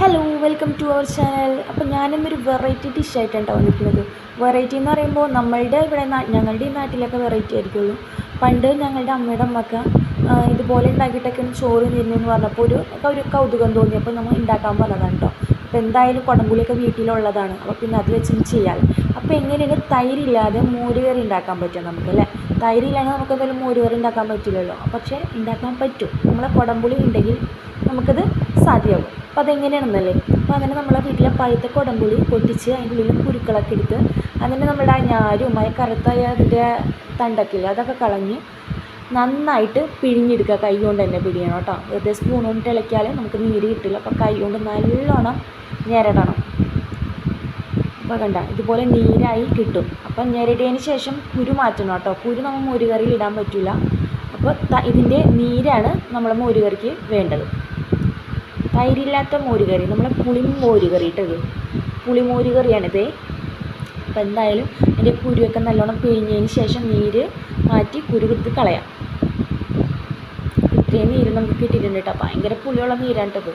Hello welcome to our channel അപ്പോൾ ഞാനിന്നൊരു variety ഡിഷായിട്ടാണ് വന്നിരിക്കുന്നത് വെറൈറ്റി എന്ന് പറയുമ്പോൾ നമ്മളുടെ ഇവിടെ ഞങ്ങളുടെ ഈ നാട്ടിലൊക്കെ വെറൈറ്റി ആയിരിക്കുള്ളൂ. പണ്ട് ഞങ്ങളുടെ അമ്മയുടെ അമ്മക്ക ഇതുപോലെ ഉണ്ടാക്കിയിട്ടൊക്കെ ചോറ് തരുന്നു എന്ന് പറഞ്ഞപ്പോൾ ഒരു ഒരു കൗതുകം തോന്നി. അപ്പോൾ നമ്മൾ ഉണ്ടാക്കാൻ പറഞ്ഞതാണ് കേട്ടോ അപ്പോൾ എന്തായാലും കുടംപുളിയൊക്കെ വീട്ടിലുള്ളതാണ്. അപ്പോൾ പിന്നെ അത് വെച്ച് ചെയ്യാം അപ്പോൾ എങ്ങനെയാണ് തൈരില്ലാതെ മോര് കറി ഉണ്ടാക്കാൻ പറ്റും നമുക്ക് അല്ലേ? തൈരില്ലാതെ നമുക്ക് എന്തായാലും മോര് കറി ഉണ്ടാക്കാൻ പറ്റില്ലല്ലോ. പക്ഷേ ഉണ്ടാക്കാൻ പറ്റും. നമ്മളെ കുടംപുളി ഉണ്ടെങ്കിൽ നമുക്കത് സാധ്യമാകും. അപ്പോൾ അതെങ്ങനെയാണെന്നല്ലേ? അപ്പോൾ അങ്ങനെ നമ്മളെ വീട്ടിലെ പഴുത്ത കുടംപുളി പൊട്ടിച്ച് അതിന്റെ ഉള്ളിൽ കുരുക്കളൊക്കെ എടുത്ത് അതിന് നമ്മുടെ ആ ഞാരും അതിന്റെ കറുത്തായ അതിന്റെ തണ്ടൊക്കെ ഇല്ലേ അതൊക്കെ കളഞ്ഞ് നന്നായിട്ട് പിഴിഞ്ഞെടുക്കുക. കൈ കൊണ്ട് തന്നെ പിഴിയണം കേട്ടോ. വെറുതെ സ്പൂൺ കൊണ്ട് ഇളക്കിയാൽ നമുക്ക് നീര് കിട്ടില്ല. അപ്പോൾ കൈ കൊണ്ട് നല്ലോണം ഞെരടണം. അപ്പോൾ കണ്ട ഇതുപോലെ നീരായി കിട്ടും. അപ്പം ഞെരടിയതിന് ശേഷം കുരു മാറ്റണം കേട്ടോ. കുരു നമ്മൾ മോരുകറിയിൽ ഇടാൻ പറ്റില്ല അപ്പോൾ ഇതിന്റെ നീരാണ് നമ്മൾ മോരുകറിക്ക് വേണ്ടത്. തൈരില്ലാത്ത മോരുകറി നമ്മൾ പുളി മോരുകറി ഇട്ടത്. പുളി മോരുകറിയാണിത് അപ്പോൾ എന്തായാലും അതിന്റെ കുരുവൊക്കെ നല്ലോണം പിഴിഞ്ഞതിന് ശേഷം നീര് മാറ്റി കുരു കുത്തി കളയാം. ഇത്രയും നീര് നമുക്ക് കിട്ടിയിട്ടുണ്ട് കേട്ടോ ഭയങ്കര പുളിയുള്ള നീരാണ് കേട്ടത്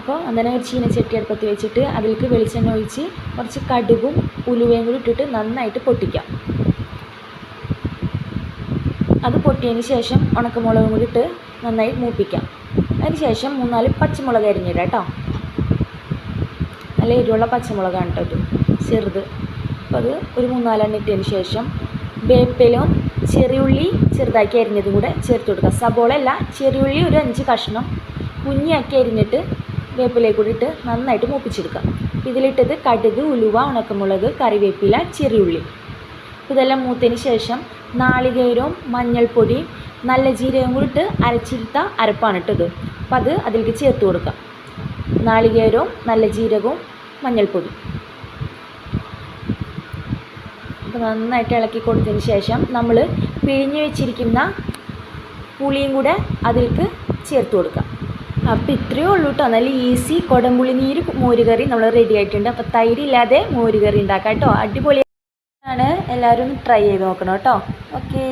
അപ്പോൾ അങ്ങനെ ഒരു ചീനച്ചട്ടി അടുപ്പത്ത് വെച്ചിട്ട് അതിലേക്ക് വെളിച്ചെണ്ണ ഒഴിച്ച് കുറച്ച് കടുകും ഉലുവയും കൂടി ഇട്ടിട്ട് നന്നായിട്ട് പൊട്ടിക്കാം. അത് പൊട്ടിയതിന് ശേഷം ഉണക്കമുളകും കൂടി ഇട്ട് നന്നായി മൂപ്പിക്കാം. അതിന് ശേഷം മൂന്നാൽ പച്ചമുളക് അരിഞ്ഞിടാം കേട്ടോ നല്ല എരിവുള്ള പച്ചമുളകാണ് കേട്ടോ ചെറുത്. അപ്പോൾ അത് ഒരു മൂന്നാലെണ്ണം ഇട്ടതിന് ശേഷം വേപ്പിലും ചെറിയുള്ളി ചെറുതാക്കി അരിഞ്ഞതും കൂടെ ചേർത്ത് കൊടുക്കുക സബോള അല്ല ചെറിയുള്ളി ഒരു അഞ്ച് കഷ്ണം കുഞ്ഞിയാക്കി അരിഞ്ഞിട്ട് വേപ്പിലേക്ക് കൂടി ഇട്ട് നന്നായിട്ട് മൂപ്പിച്ചെടുക്കുക ഇതിലിട്ടത് കടുക് ഉലുവ ഉണക്കമുളക് കറിവേപ്പില ചെറിയുള്ളി. ഇതെല്ലാം മൂത്തതിന് ശേഷം നാളികേരവും മഞ്ഞൾപ്പൊടിയും നല്ല ജീരകവും കൂടി ഇട്ട് അരച്ചിരുത്ത അരപ്പാണ് ഇട്ടത്. അപ്പം അത് അതിലേക്ക് ചേർത്ത് കൊടുക്കുക നാളികേരവും നല്ല ജീരകവും മഞ്ഞൾപ്പൊടി അപ്പോൾ നന്നായിട്ട് ഇളക്കി കൊടുത്തതിന് ശേഷം നമ്മൾ പിഴിഞ്ഞ് വെച്ചിരിക്കുന്ന പുളിയും കൂടെ അതിലേക്ക് ചേർത്ത് കൊടുക്കാം. അപ്പോൾ ഇത്രയേ ഉള്ളൂ കേട്ടോ നല്ല ഈസി കുടംപുളി നീര് മോരുകറി നമ്മൾ റെഡി ആയിട്ടുണ്ട്. അപ്പോൾ തൈരില്ലാതെ മോരുകറി ഉണ്ടാക്കാം കേട്ടോ അടിപൊളിയാണ് എല്ലാവരും ട്രൈ ചെയ്ത് നോക്കണം കേട്ടോ ഓക്കെ